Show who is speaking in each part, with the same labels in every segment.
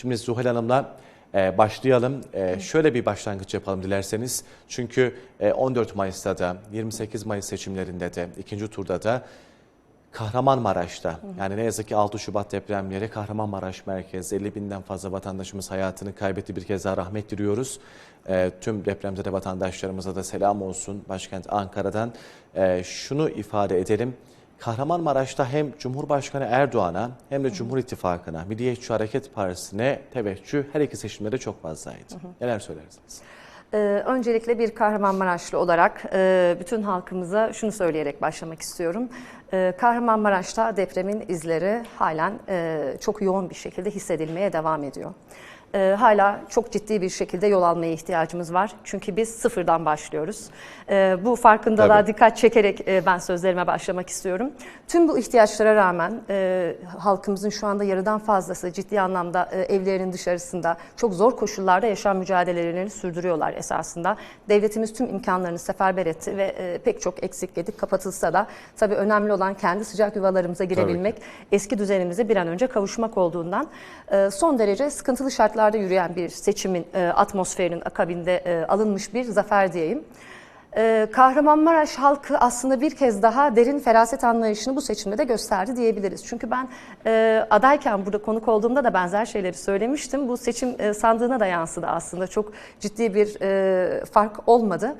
Speaker 1: Şimdi Zuhal Hanım'la e, başlayalım. E, şöyle bir başlangıç yapalım dilerseniz. Çünkü e, 14 Mayıs'ta da 28 Mayıs seçimlerinde de ikinci turda da Kahramanmaraş'ta yani ne yazık ki 6 Şubat depremleri Kahramanmaraş merkezi 50 binden fazla vatandaşımız hayatını kaybetti. Bir kez daha rahmet diliyoruz. E, tüm depremzede vatandaşlarımıza da selam olsun başkent Ankara'dan. E, şunu ifade edelim. Kahramanmaraş'ta hem Cumhurbaşkanı Erdoğan'a hem de Cumhur İttifakı'na, Milliyetçi Hareket Partisi'ne teveccüh her iki seçimde de çok fazlaydı. Neler söylersiniz?
Speaker 2: Ee, öncelikle bir Kahramanmaraşlı olarak e, bütün halkımıza şunu söyleyerek başlamak istiyorum. Ee, Kahramanmaraş'ta depremin izleri halen e, çok yoğun bir şekilde hissedilmeye devam ediyor. Ee, hala çok ciddi bir şekilde yol almaya ihtiyacımız var. Çünkü biz sıfırdan başlıyoruz. Ee, bu farkındalığa
Speaker 1: Tabii.
Speaker 2: dikkat çekerek e, ben sözlerime başlamak istiyorum. Tüm bu ihtiyaçlara rağmen e, halkımızın şu anda yarıdan fazlası ciddi anlamda e, evlerinin dışarısında çok zor koşullarda yaşam mücadelelerini sürdürüyorlar esasında. Devletimiz tüm imkanlarını seferber etti ve e, pek çok eksik gedik kapatılsa da tabii önemli olan kendi sıcak yuvalarımıza girebilmek, eski düzenimize bir an önce kavuşmak olduğundan e, son derece sıkıntılı şartlarda yürüyen bir seçimin e, atmosferinin akabinde e, alınmış bir zafer diyeyim. Ee, Kahramanmaraş halkı aslında bir kez daha derin feraset anlayışını bu seçimde de gösterdi diyebiliriz. Çünkü ben e, adayken burada konuk olduğumda da benzer şeyleri söylemiştim. Bu seçim e, sandığına da yansıdı aslında. Çok ciddi bir e, fark olmadı.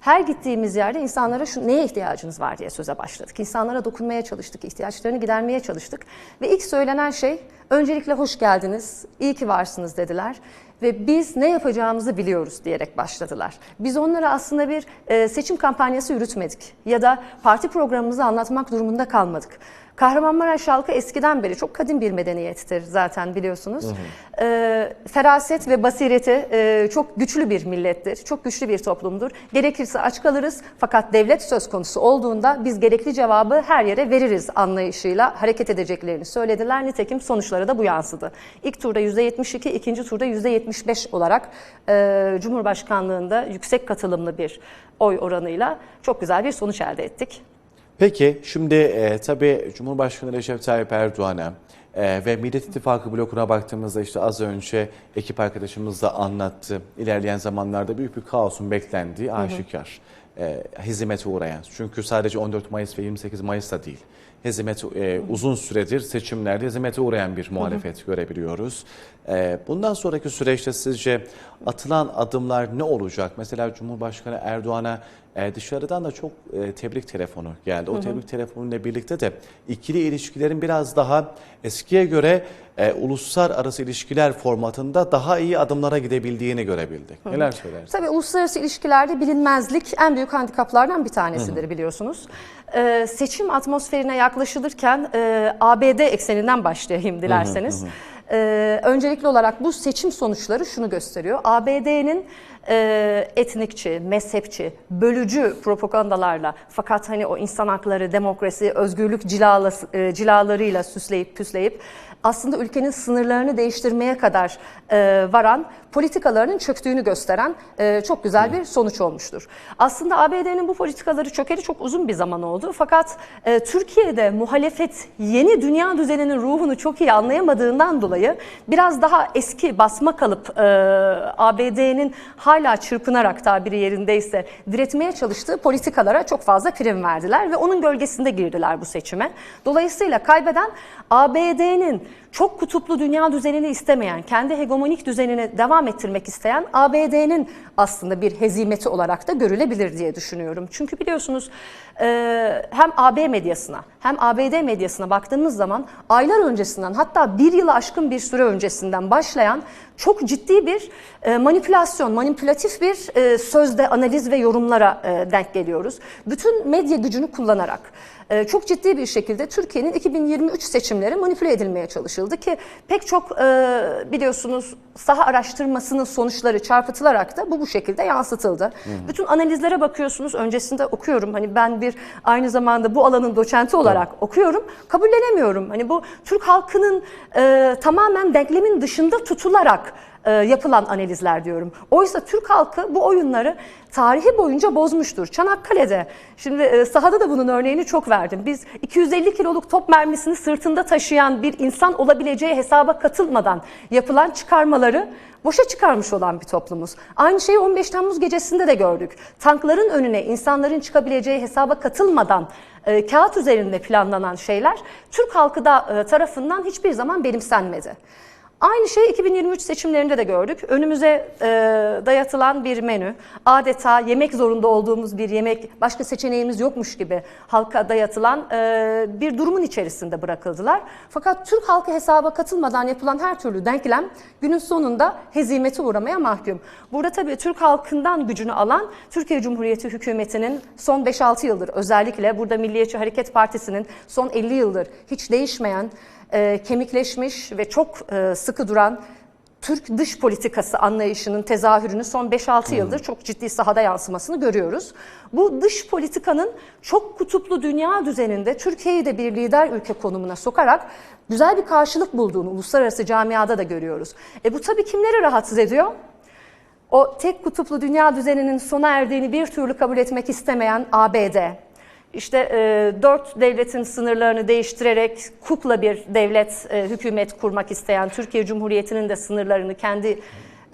Speaker 2: Her gittiğimiz yerde insanlara şu neye ihtiyacınız var diye söze başladık. İnsanlara dokunmaya çalıştık, ihtiyaçlarını gidermeye çalıştık. Ve ilk söylenen şey öncelikle hoş geldiniz, iyi ki varsınız dediler ve biz ne yapacağımızı biliyoruz diyerek başladılar. Biz onlara aslında bir e, seçim kampanyası yürütmedik ya da parti programımızı anlatmak durumunda kalmadık. Kahramanmaraş halkı eskiden beri çok kadim bir medeniyettir zaten biliyorsunuz. E, feraset ve basireti e, çok güçlü bir millettir, çok güçlü bir toplumdur. Gerekirse aç kalırız fakat devlet söz konusu olduğunda biz gerekli cevabı her yere veririz anlayışıyla hareket edeceklerini söylediler. Nitekim sonuçları da bu yansıdı. İlk turda %72, ikinci turda %75 olarak e, Cumhurbaşkanlığında yüksek katılımlı bir oy oranıyla çok güzel bir sonuç elde ettik.
Speaker 1: Peki şimdi e, tabii Cumhurbaşkanı Recep Tayyip Erdoğan'a e, ve Millet İttifakı blokuna baktığımızda işte az önce ekip arkadaşımız da anlattı. İlerleyen zamanlarda büyük bir kaosun beklendiği aşikar. E, hizmete uğrayan. Çünkü sadece 14 Mayıs ve 28 Mayıs'ta değil. Hizmet e, uzun süredir seçimlerde hizmete uğrayan bir muhalefet görebiliyoruz. E, bundan sonraki süreçte sizce atılan adımlar ne olacak? Mesela Cumhurbaşkanı Erdoğan'a e, dışarıdan da çok e, tebrik telefonu geldi. O tebrik telefonuyla birlikte de ikili ilişkilerin biraz daha eskiye göre e, uluslararası ilişkiler formatında daha iyi adımlara gidebildiğini görebildik. Neler söylersiniz?
Speaker 2: Tabii uluslararası ilişkilerde bilinmezlik en büyük handikaplardan bir tanesidir biliyorsunuz. Ee, seçim atmosferine yaklaşılırken e, ABD ekseninden başlayayım dilerseniz. Ee, öncelikli olarak bu seçim sonuçları şunu gösteriyor. ABD'nin e, etnikçi, mezhepçi, bölücü propagandalarla fakat hani o insan hakları, demokrasi, özgürlük cilala, e, cilalarıyla süsleyip püsleyip aslında ülkenin sınırlarını değiştirmeye kadar e, varan politikalarının çöktüğünü gösteren e, çok güzel bir sonuç olmuştur. Aslında ABD'nin bu politikaları çökeli çok uzun bir zaman oldu. Fakat e, Türkiye'de muhalefet yeni dünya düzeninin ruhunu çok iyi anlayamadığından dolayı biraz daha eski basma kalıp e, ABD'nin hala çırpınarak tabiri yerindeyse diretmeye çalıştığı politikalara çok fazla prim verdiler ve onun gölgesinde girdiler bu seçime. Dolayısıyla kaybeden ABD'nin çok kutuplu dünya düzenini istemeyen, kendi hegemonik düzenini devam ettirmek isteyen ABD'nin aslında bir hezimeti olarak da görülebilir diye düşünüyorum. Çünkü biliyorsunuz e, hem AB medyasına hem ABD medyasına baktığımız zaman aylar öncesinden hatta bir yılı aşkın bir süre öncesinden başlayan çok ciddi bir e, manipülasyon, manipülatif bir e, sözde analiz ve yorumlara denk geliyoruz. Bütün medya gücünü kullanarak e, çok ciddi bir şekilde Türkiye'nin 2023 seçimleri manipüle edilmeye çalışıldı ki pek çok e, biliyorsunuz saha araştırmasının sonuçları çarpıtılarak da bu bu şekilde yansıtıldı. Bütün analizlere bakıyorsunuz öncesinde okuyorum hani ben bir aynı zamanda bu alanın doçenti olarak okuyorum kabullenemiyorum. Hani bu Türk halkının e, tamamen denklemin dışında tutularak e, yapılan analizler diyorum. Oysa Türk halkı bu oyunları tarihi boyunca bozmuştur. Çanakkale'de, şimdi e, sahada da bunun örneğini çok verdim. Biz 250 kiloluk top mermisini sırtında taşıyan bir insan olabileceği hesaba katılmadan yapılan çıkarmaları boşa çıkarmış olan bir toplumuz. Aynı şeyi 15 Temmuz gecesinde de gördük. Tankların önüne insanların çıkabileceği hesaba katılmadan e, kağıt üzerinde planlanan şeyler Türk halkı da e, tarafından hiçbir zaman benimsenmedi. Aynı şeyi 2023 seçimlerinde de gördük. Önümüze e, dayatılan bir menü, adeta yemek zorunda olduğumuz bir yemek, başka seçeneğimiz yokmuş gibi halka dayatılan e, bir durumun içerisinde bırakıldılar. Fakat Türk halkı hesaba katılmadan yapılan her türlü denklem günün sonunda hezimete uğramaya mahkum. Burada tabii Türk halkından gücünü alan Türkiye Cumhuriyeti hükümetinin son 5-6 yıldır özellikle burada Milliyetçi Hareket Partisi'nin son 50 yıldır hiç değişmeyen e, kemikleşmiş ve çok e, sıkı duran Türk dış politikası anlayışının tezahürünü son 5-6 yıldır çok ciddi sahada yansımasını görüyoruz. Bu dış politikanın çok kutuplu dünya düzeninde Türkiye'yi de bir lider ülke konumuna sokarak güzel bir karşılık bulduğunu uluslararası camiada da görüyoruz. E bu tabii kimleri rahatsız ediyor? O tek kutuplu dünya düzeninin sona erdiğini bir türlü kabul etmek istemeyen ABD, işte e, dört devletin sınırlarını değiştirerek kukla bir devlet, e, hükümet kurmak isteyen Türkiye Cumhuriyeti'nin de sınırlarını kendi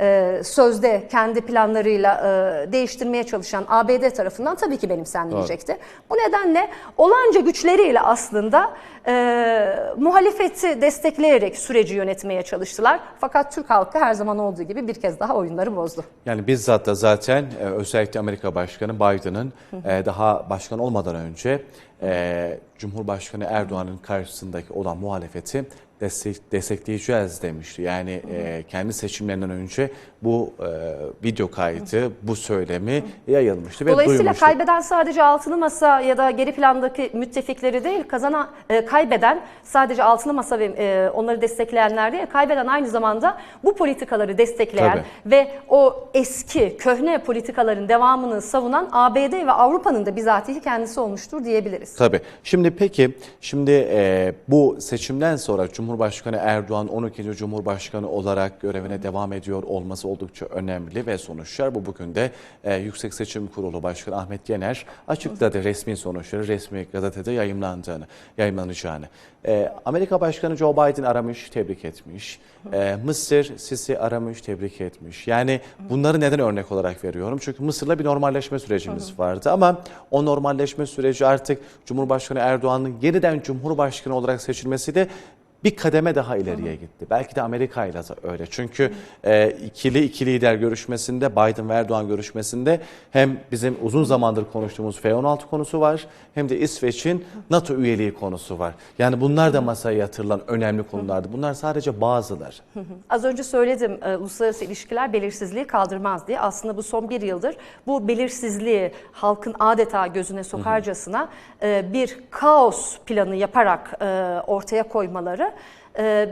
Speaker 2: e, sözde, kendi planlarıyla e, değiştirmeye çalışan ABD tarafından tabii ki benimsenmeyecekti. Bu nedenle olanca güçleriyle aslında e, muhalefeti destekleyerek süreci yönetmeye çalıştılar. Fakat Türk halkı her zaman olduğu gibi bir kez daha oyunları bozdu.
Speaker 1: Yani bizzat da zaten e, özellikle Amerika Başkanı Biden'ın e, daha başkan olmadan önce e, Cumhurbaşkanı Erdoğan'ın karşısındaki olan muhalefeti destek, destekleyeceğiz demişti. Yani e, kendi seçimlerinden önce bu e, video kaydı, bu söylemi yayılmıştı ve
Speaker 2: Dolayısıyla
Speaker 1: duyulmuştu.
Speaker 2: kaybeden sadece altılı masa ya da geri plandaki müttefikleri değil, kazanan e, kaybeden sadece altılı masa ve e, onları destekleyenler değil, kaybeden aynı zamanda bu politikaları destekleyen
Speaker 1: Tabii.
Speaker 2: ve o eski köhne politikaların devamını savunan ABD ve Avrupa'nın da bizatihi kendisi olmuştur diyebiliriz.
Speaker 1: Tabii. Şimdi peki, şimdi e, bu seçimden sonra Cumhurbaşkanı Erdoğan 12. Cumhurbaşkanı olarak görevine devam ediyor olması oldukça önemli ve sonuçlar bu bugün de e, Yüksek Seçim Kurulu Başkanı Ahmet Yener açıkladı resmi sonuçları resmi gazetede yayımlandığını, yayımlanacağını. E, Amerika Başkanı Joe Biden aramış, tebrik etmiş. E, Mısır Sisi aramış, tebrik etmiş. Yani bunları neden örnek olarak veriyorum? Çünkü Mısır'la bir normalleşme sürecimiz vardı ama o normalleşme süreci artık Cumhurbaşkanı Erdoğan'ın yeniden Cumhurbaşkanı olarak seçilmesi de bir kademe daha ileriye gitti. Belki de Amerika ile öyle. Çünkü e, ikili iki lider görüşmesinde, Biden ve Erdoğan görüşmesinde hem bizim uzun zamandır konuştuğumuz F-16 konusu var hem de İsveç'in NATO üyeliği konusu var. Yani bunlar da masaya yatırılan önemli konulardı. Bunlar sadece bazılar.
Speaker 2: Az önce söyledim e, uluslararası ilişkiler belirsizliği kaldırmaz diye. Aslında bu son bir yıldır bu belirsizliği halkın adeta gözüne sokarcasına e, bir kaos planı yaparak e, ortaya koymaları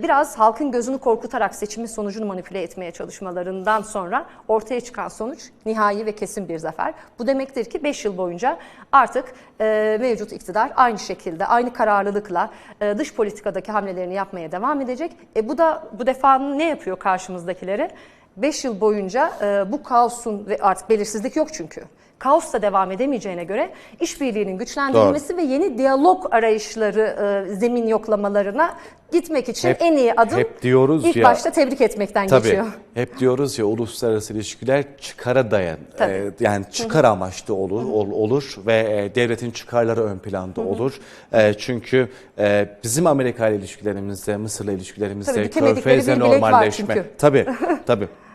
Speaker 2: biraz halkın gözünü korkutarak seçimin sonucunu manipüle etmeye çalışmalarından sonra ortaya çıkan sonuç nihai ve kesin bir zafer. Bu demektir ki 5 yıl boyunca artık e, mevcut iktidar aynı şekilde, aynı kararlılıkla e, dış politikadaki hamlelerini yapmaya devam edecek. E, bu da bu defa ne yapıyor karşımızdakileri? 5 yıl boyunca e, bu kaosun ve artık belirsizlik yok çünkü. Kaos da devam edemeyeceğine göre işbirliğinin güçlendirilmesi ve yeni diyalog arayışları, e, zemin yoklamalarına gitmek için
Speaker 1: Hep-
Speaker 2: en iyi adım
Speaker 1: hep diyoruz
Speaker 2: ilk
Speaker 1: ya-
Speaker 2: başta tebrik etmekten
Speaker 1: Tabii.
Speaker 2: geçiyor.
Speaker 1: Hep diyoruz ya uluslararası ilişkiler çıkara dayan.
Speaker 2: Tabii.
Speaker 1: e, yani çıkar amaçlı olur ol- olur ve e, devletin çıkarları ön planda olur. E, çünkü e, bizim Amerika ile ilişkilerimizde, Mısır'la ilişkilerimizde körfezle normalleşme. Tabii. Tabii.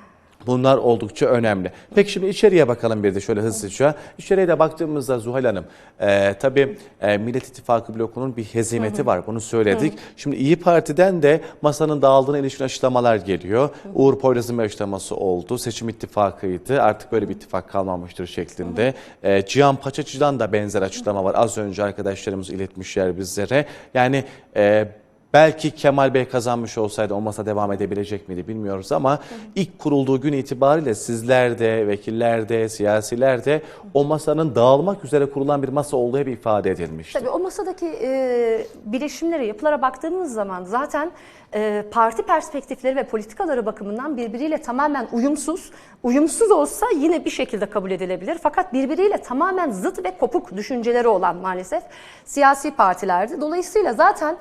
Speaker 1: Bunlar oldukça önemli. Peki şimdi içeriye bakalım bir de şöyle hızlıca. İçeriye de baktığımızda Zuhal Hanım, e, tabii e, Millet İttifakı blokunun bir hezimeti var. Bunu söyledik. Şimdi İyi Parti'den de masanın dağıldığına ilişkin açıklamalar geliyor. Uğur Poyraz'ın bir açıklaması oldu. Seçim ittifakıydı. Artık böyle bir ittifak kalmamıştır şeklinde. E, Cihan Paçacı'dan da benzer açıklama var. Az önce arkadaşlarımız iletmişler bizlere. Yani e, Belki Kemal Bey kazanmış olsaydı o masa devam edebilecek miydi bilmiyoruz ama ilk kurulduğu gün itibariyle sizler de, vekiller de, siyasiler de o masanın dağılmak üzere kurulan bir masa olduğu hep ifade edilmişti.
Speaker 2: Tabii o masadaki e, bileşimlere, yapılara baktığımız zaman zaten e, parti perspektifleri ve politikaları bakımından birbiriyle tamamen uyumsuz. Uyumsuz olsa yine bir şekilde kabul edilebilir. Fakat birbiriyle tamamen zıt ve kopuk düşünceleri olan maalesef siyasi partilerdi. Dolayısıyla zaten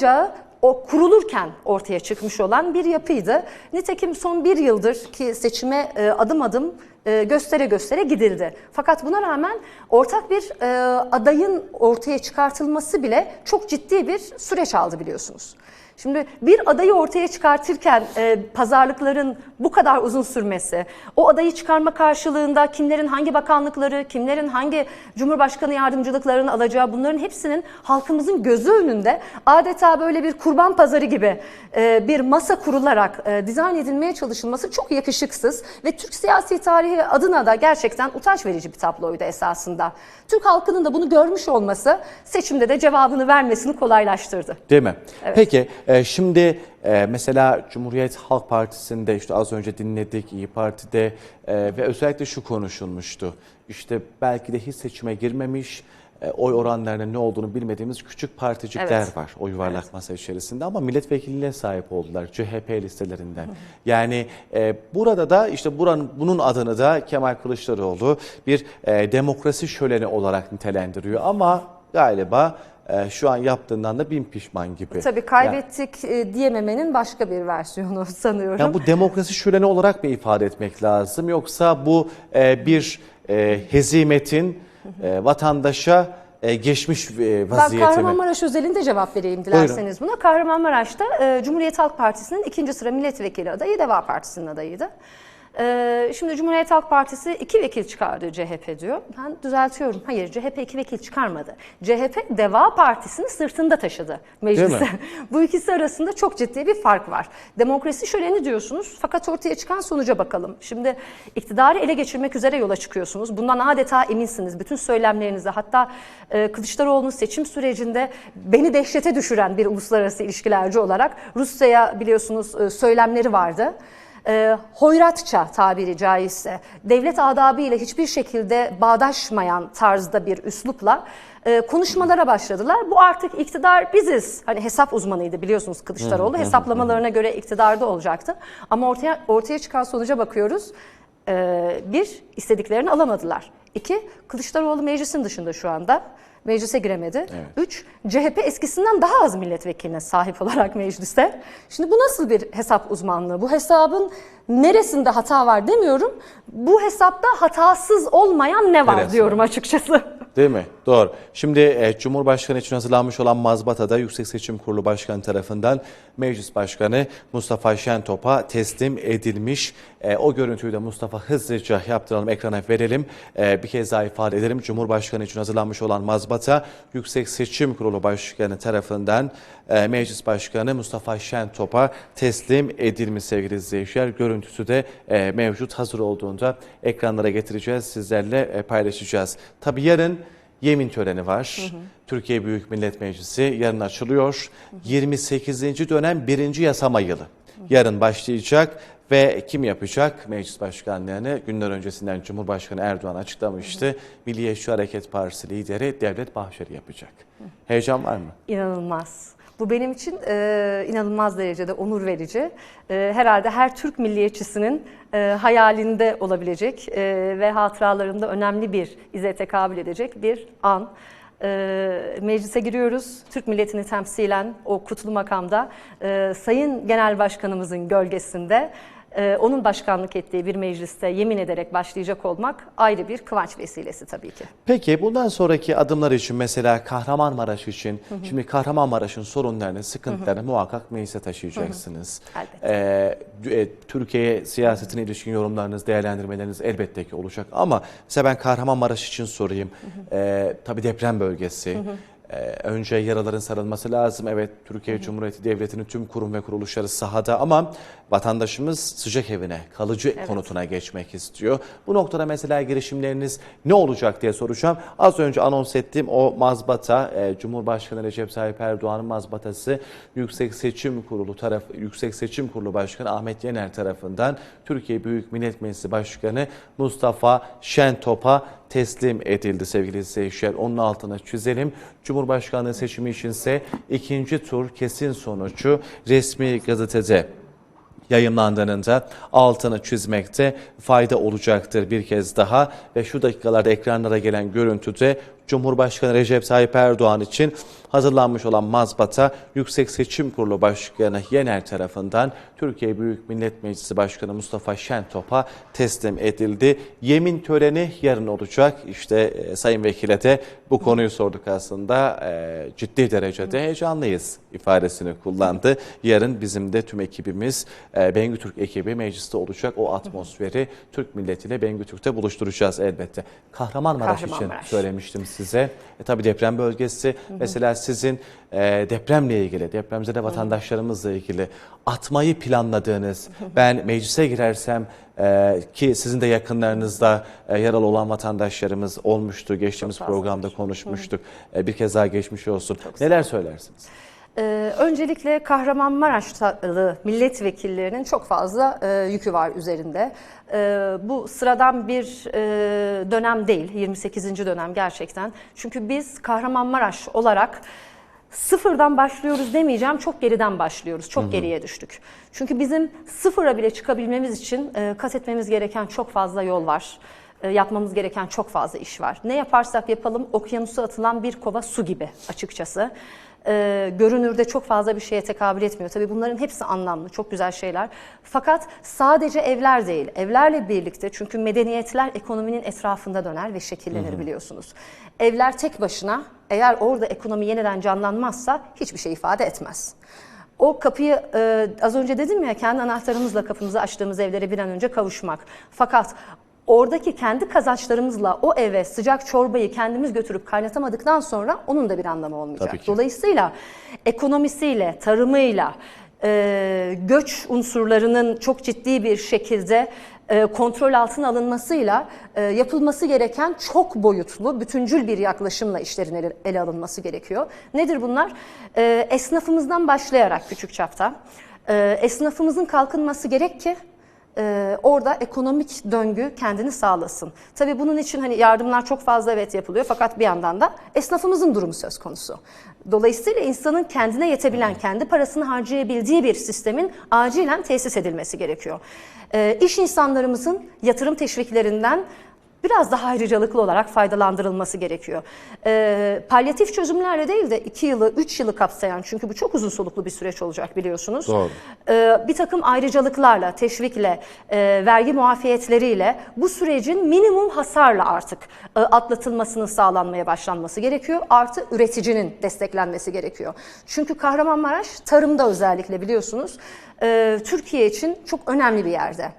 Speaker 2: dağılacağı o kurulurken ortaya çıkmış olan bir yapıydı. Nitekim son bir yıldır ki seçime e, adım adım e, göstere göstere gidildi. Fakat buna rağmen ortak bir e, adayın ortaya çıkartılması bile çok ciddi bir süreç aldı biliyorsunuz. Şimdi bir adayı ortaya çıkartırken e, pazarlıkların bu kadar uzun sürmesi, o adayı çıkarma karşılığında kimlerin hangi bakanlıkları, kimlerin hangi cumhurbaşkanı yardımcılıklarını alacağı bunların hepsinin halkımızın gözü önünde adeta böyle bir kurban pazarı gibi e, bir masa kurularak e, dizayn edilmeye çalışılması çok yakışıksız ve Türk siyasi tarihi adına da gerçekten utanç verici bir tabloydu esasında. Türk halkının da bunu görmüş olması seçimde de cevabını vermesini kolaylaştırdı.
Speaker 1: Değil mi? Peki e, şimdi e, mesela Cumhuriyet Halk Partisi'nde işte az önce dinledik İyi Parti'de e, ve özellikle şu konuşulmuştu. İşte belki de hiç seçime girmemiş e, oy oranlarının ne olduğunu bilmediğimiz küçük particikler
Speaker 2: Evet.
Speaker 1: var o yuvarlak masa içerisinde ama milletvekilliğine sahip oldular CHP listelerinden. Yani e, burada da işte buranın bunun adını da Kemal Kılıçdaroğlu bir e, demokrasi şöleni olarak nitelendiriyor ama galiba şu an yaptığından da bin pişman gibi.
Speaker 2: Tabii kaybettik e, diyememenin başka bir versiyonu sanıyorum.
Speaker 1: Yani bu demokrasi şöleni olarak mı ifade etmek lazım yoksa bu e, bir e, hezimetin vatandaşa geçmiş e,
Speaker 2: Ben? Kahramanmaraş özelinde cevap vereyim dilerseniz buna. Kahramanmaraş'ta Cumhuriyet Halk Partisi'nin ikinci sıra milletvekili adayı Deva Partisi'nin adayıydı. E, şimdi Cumhuriyet Halk Partisi iki vekil çıkardı CHP diyor. Ben düzeltiyorum. Hayır CHP iki vekil çıkarmadı. CHP Deva Partisi'ni sırtında taşıdı meclise. Bu ikisi arasında çok ciddi bir fark var. Demokrasi şöleni diyorsunuz fakat ortaya çıkan sonuca bakalım. Şimdi iktidarı ele geçirmek üzere yola çıkıyorsunuz. Bundan adeta eminsiniz. Bütün söylemlerinizi hatta e, Kılıçdaroğlu'nun seçim sürecinde beni dehşete düşüren bir uluslararası ilişkilerci olarak Rusya'ya biliyorsunuz e, söylemleri vardı. E, hoyratça tabiri caizse devlet adabı ile hiçbir şekilde bağdaşmayan tarzda bir üslupla e, konuşmalara başladılar. Bu artık iktidar biziz. Hani hesap uzmanıydı biliyorsunuz Kılıçdaroğlu. Hesaplamalarına göre iktidarda olacaktı. Ama ortaya ortaya çıkan sonuca bakıyoruz. E, bir, istediklerini alamadılar. İki, Kılıçdaroğlu meclisin dışında şu anda. Meclise giremedi. Üç, CHP eskisinden daha az milletvekiline sahip olarak mecliste. Şimdi bu nasıl bir hesap uzmanlığı? Bu hesabın neresinde hata var demiyorum. Bu hesapta hatasız olmayan ne var
Speaker 1: Neresi
Speaker 2: diyorum açıkçası.
Speaker 1: Değil mi? Doğru. Şimdi e, Cumhurbaşkanı için hazırlanmış olan mazbatada Yüksek Seçim Kurulu Başkanı tarafından Meclis Başkanı Mustafa Şentop'a teslim edilmiş. E, o görüntüyü de Mustafa hızlıca yaptıralım, ekrana verelim. E, bir kez daha ifade edelim. Cumhurbaşkanı için hazırlanmış olan mazbata Yüksek Seçim Kurulu Başkanı tarafından Meclis Başkanı Mustafa Şentop'a teslim edilmiş sevgili izleyiciler. Görüntüsü de mevcut hazır olduğunda ekranlara getireceğiz, sizlerle paylaşacağız. Tabii yarın yemin töreni var. Türkiye Büyük Millet Meclisi yarın açılıyor. 28. dönem birinci yasama yılı. Yarın başlayacak ve kim yapacak? Meclis başkanlığını günler öncesinden Cumhurbaşkanı Erdoğan açıklamıştı. Milliyetçi Hareket Partisi lideri Devlet Bahçeli yapacak. Heyecan var mı?
Speaker 2: İnanılmaz. Bu benim için e, inanılmaz derecede onur verici. E, herhalde her Türk milliyetçisinin e, hayalinde olabilecek e, ve hatıralarında önemli bir ize tekabül edecek bir an. E, meclise giriyoruz. Türk milletini temsilen o kutlu makamda e, Sayın Genel Başkanımızın gölgesinde e, onun başkanlık ettiği bir mecliste yemin ederek başlayacak olmak ayrı bir kıvanç vesilesi tabii ki.
Speaker 1: Peki bundan sonraki adımlar için mesela Kahramanmaraş için şimdi Kahramanmaraş'ın sorunlarını, sıkıntılarını muhakkak meclise taşıyacaksınız.
Speaker 2: Elbette.
Speaker 1: Ee, e, Türkiye siyasetine ilişkin yorumlarınız, değerlendirmeleriniz elbette ki olacak ama mesela ben Kahramanmaraş için sorayım. Ee, tabii deprem bölgesi. Ee, önce yaraların sarılması lazım. Evet Türkiye Cumhuriyeti Devleti'nin tüm kurum ve kuruluşları sahada ama vatandaşımız sıcak evine, kalıcı konutuna geçmek istiyor. Bu noktada mesela girişimleriniz ne olacak diye soracağım. Az önce anons ettiğim o mazbata, e, Cumhurbaşkanı Recep Tayyip Erdoğan'ın mazbatası Yüksek Seçim Kurulu tarafı, Yüksek Seçim Kurulu Başkanı Ahmet Yener tarafından Türkiye Büyük Millet Meclisi Başkanı Mustafa Şentop'a teslim edildi sevgili izleyiciler. Onun altına çizelim. Cumhurbaşkanlığı seçimi içinse ikinci tur kesin sonucu resmi gazetede yayınlandığında altını çizmekte fayda olacaktır bir kez daha. Ve şu dakikalarda ekranlara gelen görüntüde Cumhurbaşkanı Recep Tayyip Erdoğan için hazırlanmış olan mazbata Yüksek Seçim Kurulu Başkanı Yener tarafından Türkiye Büyük Millet Meclisi Başkanı Mustafa Şentop'a teslim edildi. Yemin töreni yarın olacak. İşte e, Sayın Vekil'e de bu konuyu sorduk aslında. E, ciddi derecede heyecanlıyız ifadesini kullandı. Yarın bizim de tüm ekibimiz e, Bengü Türk ekibi mecliste olacak. O atmosferi Türk milletiyle Bengü Türk'te buluşturacağız elbette. Kahramanmaraş, için
Speaker 2: Kahramanmaraş.
Speaker 1: söylemiştim size. E, tabii deprem bölgesi. Mesela sizin e, depremle ilgili, depremzede vatandaşlarımızla ilgili atmayı planladığınız, ben meclise girersem e, ki sizin de yakınlarınızda e, yaralı olan vatandaşlarımız olmuştu. Geçtiğimiz
Speaker 2: Çok
Speaker 1: programda konuşmuştuk. E, bir kez daha geçmiş olsun. Neler söylersiniz?
Speaker 2: Ee, öncelikle Kahramanmaraşlı milletvekillerinin çok fazla e, yükü var üzerinde. E, bu sıradan bir e, dönem değil, 28. dönem gerçekten. Çünkü biz Kahramanmaraş olarak sıfırdan başlıyoruz demeyeceğim, çok geriden başlıyoruz, çok geriye düştük. Çünkü bizim sıfıra bile çıkabilmemiz için e, kat etmemiz gereken çok fazla yol var. E, yapmamız gereken çok fazla iş var. Ne yaparsak yapalım okyanusa atılan bir kova su gibi açıkçası. E, görünürde çok fazla bir şeye tekabül etmiyor. Tabii bunların hepsi anlamlı, çok güzel şeyler. Fakat sadece evler değil, evlerle birlikte çünkü medeniyetler ekonominin etrafında döner ve şekillenir biliyorsunuz. Evler tek başına eğer orada ekonomi yeniden canlanmazsa hiçbir şey ifade etmez. O kapıyı e, az önce dedim ya kendi anahtarımızla kapımızı açtığımız evlere bir an önce kavuşmak. Fakat oradaki kendi kazançlarımızla o eve sıcak çorbayı kendimiz götürüp kaynatamadıktan sonra onun da bir anlamı olmayacak. Dolayısıyla ekonomisiyle, tarımıyla, e, göç unsurlarının çok ciddi bir şekilde e, kontrol altına alınmasıyla e, yapılması gereken çok boyutlu, bütüncül bir yaklaşımla işlerin ele, ele alınması gerekiyor. Nedir bunlar? E, esnafımızdan başlayarak küçük çapta. E, esnafımızın kalkınması gerek ki e, orada ekonomik döngü kendini sağlasın. Tabii bunun için hani yardımlar çok fazla evet yapılıyor fakat bir yandan da esnafımızın durumu söz konusu. Dolayısıyla insanın kendine yetebilen, kendi parasını harcayabildiği bir sistemin acilen tesis edilmesi gerekiyor. E, iş insanlarımızın yatırım teşviklerinden biraz daha ayrıcalıklı olarak faydalandırılması gerekiyor. E, palyatif çözümlerle değil de 2 yılı, 3 yılı kapsayan çünkü bu çok uzun soluklu bir süreç olacak biliyorsunuz.
Speaker 1: Doğru.
Speaker 2: E, bir takım ayrıcalıklarla, teşvikle, e, vergi muafiyetleriyle bu sürecin minimum hasarla artık e, atlatılmasının sağlanmaya başlanması gerekiyor. Artı üreticinin desteklenmesi gerekiyor. Çünkü Kahramanmaraş tarımda özellikle biliyorsunuz e, Türkiye için çok önemli bir yerde.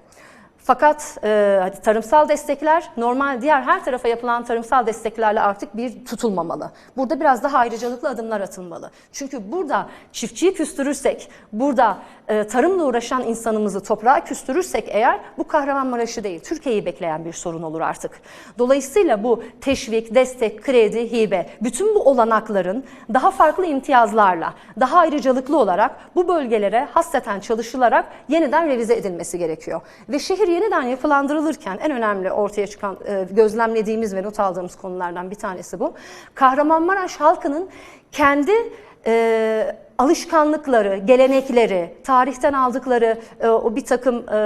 Speaker 2: Fakat e, tarımsal destekler normal diğer her tarafa yapılan tarımsal desteklerle artık bir tutulmamalı. Burada biraz daha ayrıcalıklı adımlar atılmalı. Çünkü burada çiftçiyi küstürürsek, burada e, tarımla uğraşan insanımızı toprağa küstürürsek eğer bu Kahramanmaraş'ı değil Türkiye'yi bekleyen bir sorun olur artık. Dolayısıyla bu teşvik, destek, kredi, hibe bütün bu olanakların daha farklı imtiyazlarla, daha ayrıcalıklı olarak bu bölgelere hasreten çalışılarak yeniden revize edilmesi gerekiyor. Ve şehir yeniden yapılandırılırken en önemli ortaya çıkan e, gözlemlediğimiz ve not aldığımız konulardan bir tanesi bu. Kahramanmaraş halkının kendi e, alışkanlıkları, gelenekleri, tarihten aldıkları e, o bir takım e,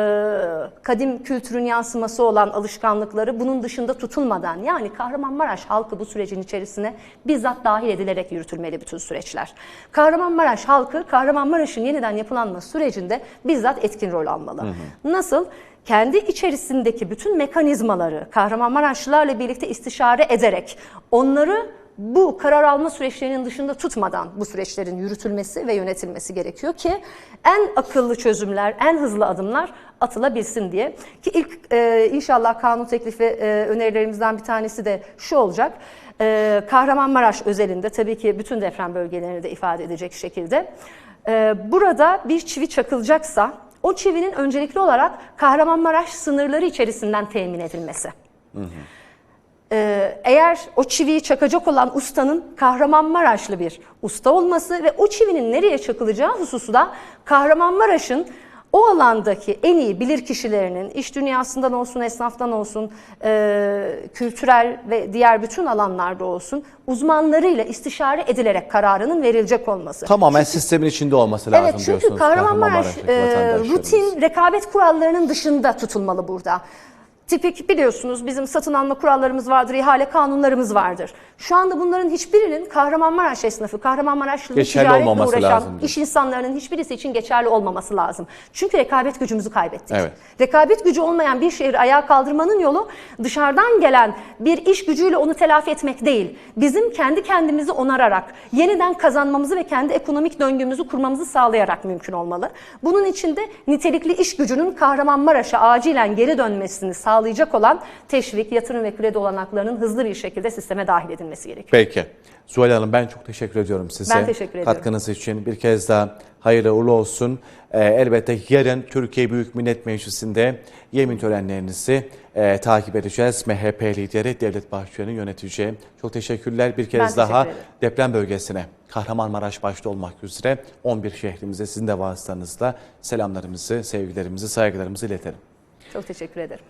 Speaker 2: kadim kültürün yansıması olan alışkanlıkları bunun dışında tutulmadan yani Kahramanmaraş halkı bu sürecin içerisine bizzat dahil edilerek yürütülmeli bütün süreçler. Kahramanmaraş halkı Kahramanmaraş'ın yeniden yapılanma sürecinde bizzat etkin rol almalı. Nasıl? Kendi içerisindeki bütün mekanizmaları Kahramanmaraşlılarla birlikte istişare ederek onları bu karar alma süreçlerinin dışında tutmadan bu süreçlerin yürütülmesi ve yönetilmesi gerekiyor ki en akıllı çözümler, en hızlı adımlar atılabilsin diye. Ki ilk e, inşallah kanun teklifi e, önerilerimizden bir tanesi de şu olacak. E, Kahramanmaraş özelinde tabii ki bütün deprem bölgelerini de ifade edecek şekilde. E, burada bir çivi çakılacaksa o çivinin öncelikli olarak Kahramanmaraş sınırları içerisinden temin edilmesi. Ee, eğer o çiviyi çakacak olan ustanın Kahramanmaraşlı bir usta olması ve o çivinin nereye çakılacağı hususu da Kahramanmaraş'ın o alandaki en iyi bilir kişilerinin iş dünyasından olsun, esnaftan olsun, e, kültürel ve diğer bütün alanlarda olsun uzmanlarıyla istişare edilerek kararının verilecek olması.
Speaker 1: Tamamen sistemin içinde olması lazım
Speaker 2: Evet çünkü
Speaker 1: diyorsunuz.
Speaker 2: Kahramanmaraş
Speaker 1: Kahramanmaraş'taki
Speaker 2: e, rutin rekabet kurallarının dışında tutulmalı burada. Tipik biliyorsunuz bizim satın alma kurallarımız vardır, ihale kanunlarımız vardır. Şu anda bunların hiçbirinin Kahramanmaraş esnafı, Kahramanmaraşlı ticaretle uğraşan
Speaker 1: lazım
Speaker 2: iş insanlarının hiçbirisi için geçerli olmaması lazım. Çünkü rekabet gücümüzü kaybettik.
Speaker 1: Evet.
Speaker 2: Rekabet gücü olmayan bir şehri ayağa kaldırmanın yolu dışarıdan gelen bir iş gücüyle onu telafi etmek değil. Bizim kendi kendimizi onararak, yeniden kazanmamızı ve kendi ekonomik döngümüzü kurmamızı sağlayarak mümkün olmalı. Bunun için de nitelikli iş gücünün Kahramanmaraş'a acilen geri dönmesini sağlayacak olan teşvik, yatırım ve kredi olanaklarının hızlı bir şekilde sisteme dahil edilmesi gerekiyor.
Speaker 1: Peki. Zuhal Hanım ben çok teşekkür ediyorum size.
Speaker 2: Ben teşekkür ediyorum.
Speaker 1: Katkınız için bir kez daha hayırlı uğurlu olsun. Ee, elbette yarın Türkiye Büyük Millet Meclisi'nde yemin törenlerinizi e, takip edeceğiz. MHP lideri Devlet Bahçeli'nin yöneteceği. Çok teşekkürler. Bir kez
Speaker 2: Ben teşekkür
Speaker 1: daha
Speaker 2: ederim.
Speaker 1: deprem bölgesine Kahramanmaraş başta olmak üzere 11 şehrimize sizin de vasıtanızla selamlarımızı, sevgilerimizi, saygılarımızı iletelim.
Speaker 2: Çok teşekkür ederim.